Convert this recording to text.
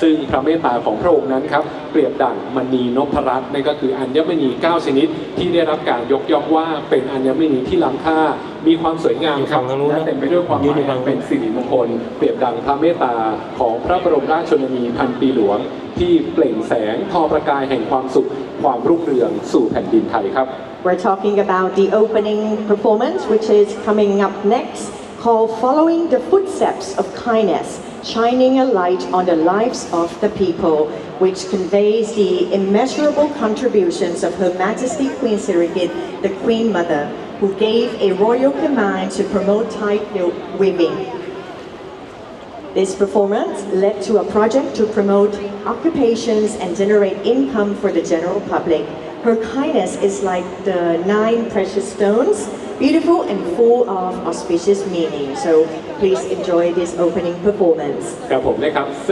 ซึ่งพระเมตตาของพระองค์นั้นครับเปรียบดั่งมณีนพรัตน์นั่นก็คืออัญมณี 9 ชนิด ที่ได้รับการยกย่องว่าเป็นอัญมณีที่ล้ำค่า มีความสวยงามครับอยู่ฝั่งทางนู้นนะและเต็มไปด้วยความหยืมานอยู่ยฝั่อังนเป็นสิริมงคล เปรียบดังพระเมตตาของพระบรมราชชนนีพันปีหลวง ที่เปล่งแสงทอประกายแห่งความสุขความรุ่งเรืองสู่แผ่นดินไทยครับ We're talking about the opening performance, which is coming up next, called Following the Footsteps of Kindness, Shining a Light on the Lives of the People, which conveys the immeasurable contributions of Her Majesty Queen Sirikit, the Queen Mother, who gave a royal command to promote tight weaving. This performance led to a project to promote occupations and generate income for the general public. Her kindness is like the nine precious stones, beautiful and full of auspicious meaning. So please enjoy this opening performance. กับผมนะครับ